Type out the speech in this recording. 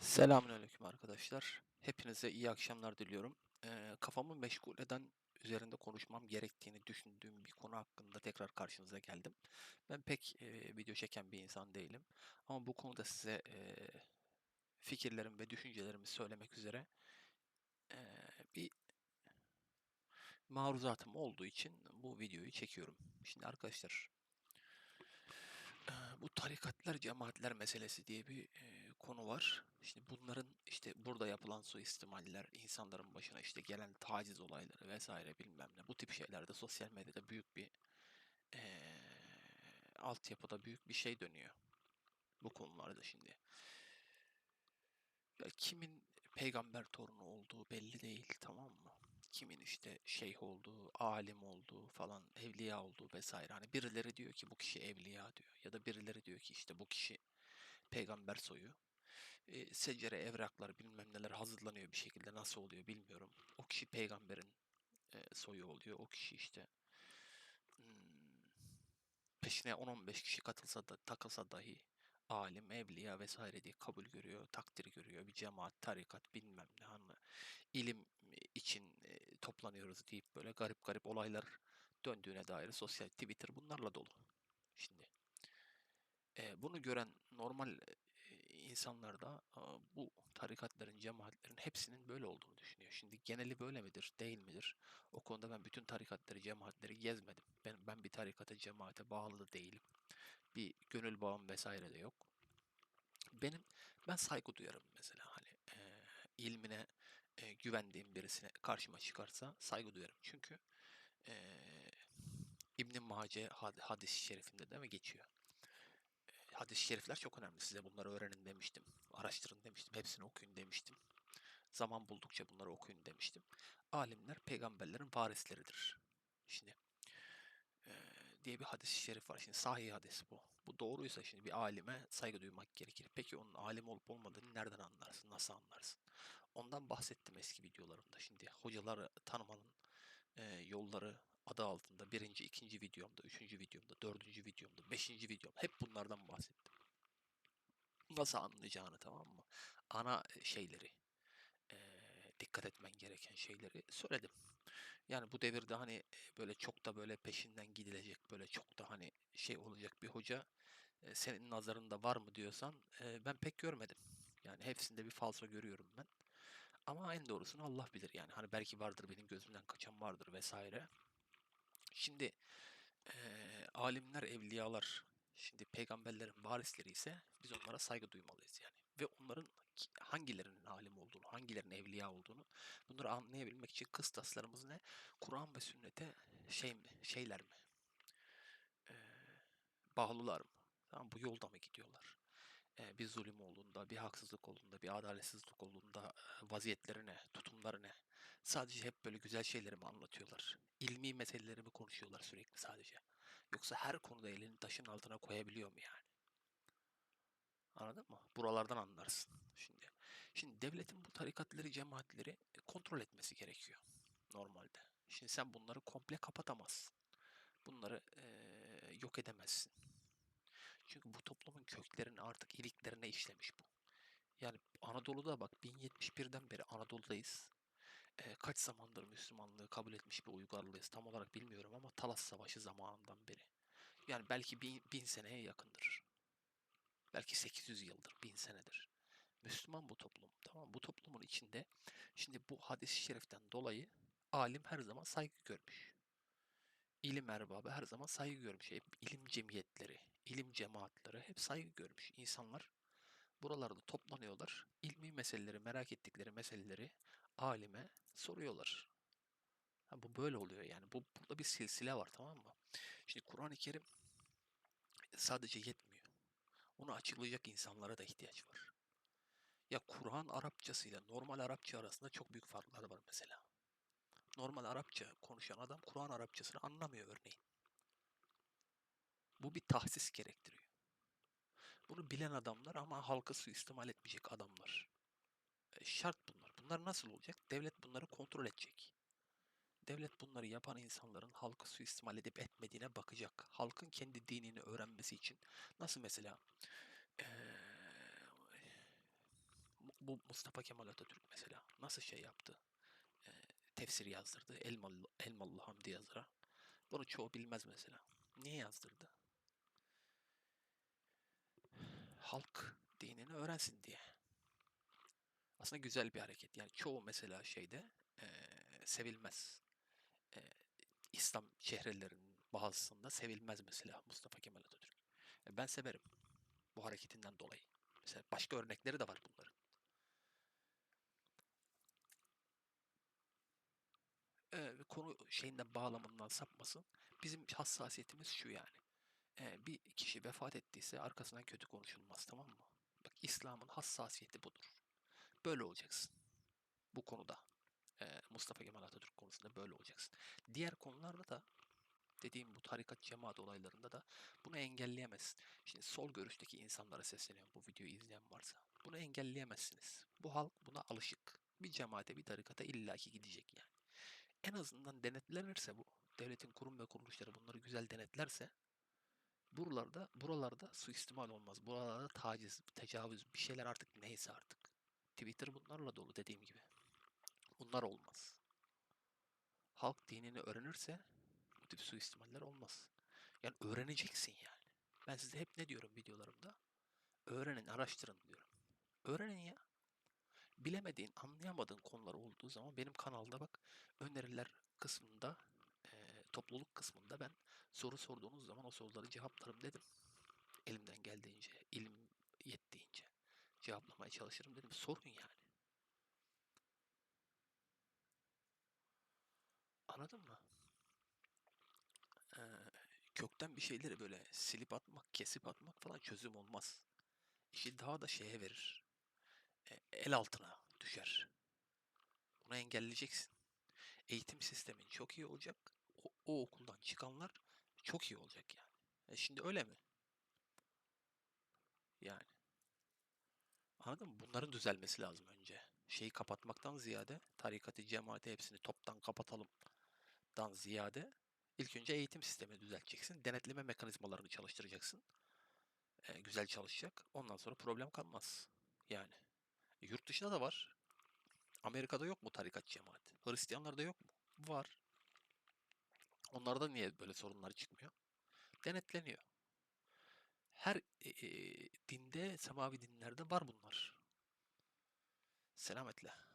Selamünaleyküm arkadaşlar. Hepinize iyi akşamlar diliyorum. Eee, kafamı meşgul eden, üzerinde konuşmam gerektiğini düşündüğüm bir konu hakkında tekrar karşınıza geldim. Ben pek eee, video çeken bir insan değilim. Ama bu konuda size eee, fikirlerimi ve düşüncelerimi söylemek üzere eee, bir maruzatım olduğu için bu videoyu çekiyorum. Şimdi arkadaşlar, eee, bu tarikatlar, cemaatler meselesi diye bir eee, konu var. Şimdi bunların işte burada yapılan suistimaller, insanların başına işte gelen taciz olayları vesaire bilmem ne bu tip şeylerde sosyal medyada büyük bir eee altyapıda büyük bir şey dönüyor bu konularda şimdi. Ya kimin peygamber torunu olduğu belli değil tamam mı? Kimin işte şeyh olduğu, alim olduğu falan, evliya olduğu vesaire. Hani birileri diyor ki bu kişi evliya diyor. Ya da birileri diyor ki işte bu kişi peygamber soyu. E, secere, evraklar bilmem neler hazırlanıyor bir şekilde nasıl oluyor bilmiyorum. O kişi peygamberin e, soyu oluyor. O kişi işte hmm, peşine 10-15 kişi katılsa da takılsa dahi alim, evliya vesaire diye kabul görüyor, takdir görüyor. Bir cemaat, tarikat bilmem ne hani ilim için e, toplanıyoruz deyip böyle garip garip olaylar döndüğüne dair sosyal Twitter bunlarla dolu. Şimdi e, bunu gören normal insanlar da bu tarikatların, cemaatlerin hepsinin böyle olduğunu düşünüyor. Şimdi geneli böyle midir, değil midir? O konuda ben bütün tarikatları, cemaatleri gezmedim. Ben ben bir tarikata, cemaate bağlı değilim. Bir gönül bağım vesaire de yok. Benim ben saygı duyarım mesela hani e, ilmine e, güvendiğim birisine karşıma çıkarsa saygı duyarım. Çünkü e, İbn Mace had- hadis-i şerifinde de mi geçiyor? Hadis-i şerifler çok önemli. Size bunları öğrenin demiştim. Araştırın demiştim. Hepsini okuyun demiştim. Zaman buldukça bunları okuyun demiştim. Alimler peygamberlerin varisleridir. Şimdi e, diye bir hadis-i şerif var. Şimdi sahih hadis bu. Bu doğruysa şimdi bir alime saygı duymak gerekir. Peki onun alim olup olmadığını nereden anlarsın? Nasıl anlarsın? Ondan bahsettim eski videolarımda. Şimdi hocaları tanımanın e, yolları adı altında birinci, ikinci videomda, üçüncü videomda, dördüncü videomda, beşinci videomda hep bunlardan bahsettim. Nasıl anlayacağını tamam mı? Ana şeyleri, e, dikkat etmen gereken şeyleri söyledim. Yani bu devirde hani e, böyle çok da böyle peşinden gidilecek, böyle çok da hani şey olacak bir hoca e, senin nazarında var mı diyorsan e, ben pek görmedim. Yani hepsinde bir falso görüyorum ben. Ama en doğrusunu Allah bilir yani. Hani belki vardır benim gözümden kaçan vardır vesaire. Şimdi eee, alimler, evliyalar, şimdi peygamberlerin varisleri ise biz onlara saygı duymalıyız yani. Ve onların hangilerinin alim olduğunu, hangilerinin evliya olduğunu bunları anlayabilmek için kıstaslarımız ne? Kur'an ve sünnete şey mi, şeyler mi? Eee, bağlılar mı? Tamam bu yolda mı gidiyorlar? Eee, bir zulüm olduğunda, bir haksızlık olduğunda, bir adaletsizlik olduğunda eee, vaziyetleri ne, tutumları ne? Sadece hep böyle güzel şeyleri mi anlatıyorlar? İlmi meseleleri mi konuşuyorlar sürekli sadece? Yoksa her konuda elini taşın altına koyabiliyor mu yani? Anladın mı? Buralardan anlarsın şimdi. Şimdi devletin bu tarikatları, cemaatleri e, kontrol etmesi gerekiyor normalde. Şimdi sen bunları komple kapatamazsın. Bunları eee, yok edemezsin. Çünkü bu toplumun köklerine artık iliklerine işlemiş bu. Yani Anadolu'da bak 1071'den beri Anadolu'dayız. Eee, kaç zamandır Müslümanlığı kabul etmiş bir uygarlığız tam olarak bilmiyorum ama Talas Savaşı zamanından beri. Yani belki bin, bin seneye yakındır. Belki 800 yıldır, bin senedir. Müslüman bu toplum. Tamam Bu toplumun içinde şimdi bu hadis-i şeriften dolayı alim her zaman saygı görmüş. İlim erbabı her zaman saygı görmüş. Hep ilim cemiyetleri, ilim cemaatleri hep saygı görmüş. İnsanlar buralarda toplanıyorlar. İlmi meseleleri, merak ettikleri meseleleri alime soruyorlar. Ha, bu böyle oluyor yani. Bu burada bir silsile var tamam mı? Şimdi Kur'an-ı Kerim sadece yetmiyor. Onu açıklayacak insanlara da ihtiyaç var. Ya Kur'an Arapçasıyla normal Arapça arasında çok büyük farklar var mesela. Normal Arapça konuşan adam Kur'an Arapçasını anlamıyor örneğin. Bu bir tahsis gerektiriyor. Bunu bilen adamlar ama halkı suistimal etmeyecek adamlar. E, şart bunlar. Bunlar nasıl olacak? Devlet bunları kontrol edecek. Devlet bunları yapan insanların halkı suistimal edip etmediğine bakacak. Halkın kendi dinini öğrenmesi için nasıl mesela eee, Bu Mustafa Kemal Atatürk mesela nasıl şey yaptı? Ee, tefsir yazdırdı. Elmalı, Elmalı Hamdi yazıra. Bunu çoğu bilmez mesela. Niye yazdırdı? Halk dinini öğrensin diye. Aslında güzel bir hareket. Yani çoğu mesela şeyde eee, sevilmez. Eee, İslam şehirlerinin bazısında sevilmez mesela Mustafa Kemal Atatürk. E, Ben severim bu hareketinden dolayı. Mesela başka örnekleri de var bunların. Ve konu şeyinden bağlamından sapmasın. Bizim hassasiyetimiz şu yani. Ee, bir kişi vefat ettiyse arkasından kötü konuşulmaz tamam mı? Bak İslam'ın hassasiyeti budur. Böyle olacaksın. Bu konuda. Mustafa Kemal Atatürk konusunda böyle olacaksın. Diğer konularda da dediğim bu tarikat cemaat olaylarında da bunu engelleyemezsin. Şimdi sol görüşteki insanlara sesleniyorum bu videoyu izleyen varsa. Bunu engelleyemezsiniz. Bu halk buna alışık. Bir cemaate bir tarikata illaki gidecek yani. En azından denetlenirse bu devletin kurum ve kuruluşları bunları güzel denetlerse buralarda buralarda suistimal olmaz. Buralarda taciz, tecavüz bir şeyler artık neyse artık. Twitter bunlarla dolu dediğim gibi. Bunlar olmaz. Halk dinini öğrenirse bu tip suistimaller olmaz. Yani öğreneceksin yani. Ben size hep ne diyorum videolarımda? Öğrenin, araştırın diyorum. Öğrenin ya. Bilemediğin, anlayamadığın konular olduğu zaman benim kanalda bak öneriler kısmında, eee, topluluk kısmında ben soru sorduğunuz zaman o soruları cevaplarım dedim. Elimden geldiğince, ilim yettiğince cevaplamaya çalışırım dedim. Sorun yani. Anladın mı? Eee, kökten bir şeyleri böyle silip atmak, kesip atmak falan çözüm olmaz. İşi daha da şeye verir. E, el altına düşer. Bunu engelleyeceksin. Eğitim sistemin çok iyi olacak. O, o okuldan çıkanlar çok iyi olacak yani. E şimdi öyle mi? Yani. Anladın mı? Bunların düzelmesi lazım önce. Şeyi kapatmaktan ziyade tarikatı, cemaati hepsini toptan kapatalımdan ziyade ilk önce eğitim sistemini düzelteceksin. Denetleme mekanizmalarını çalıştıracaksın. E, güzel çalışacak. Ondan sonra problem kalmaz. Yani. E, yurt dışında da var. Amerika'da yok mu tarikat cemaat? Hristiyanlarda yok mu? Var. Onlarda niye böyle sorunlar çıkmıyor? Denetleniyor. Her e, e, dinde, semavi dinlerde var bunlar. Selametle.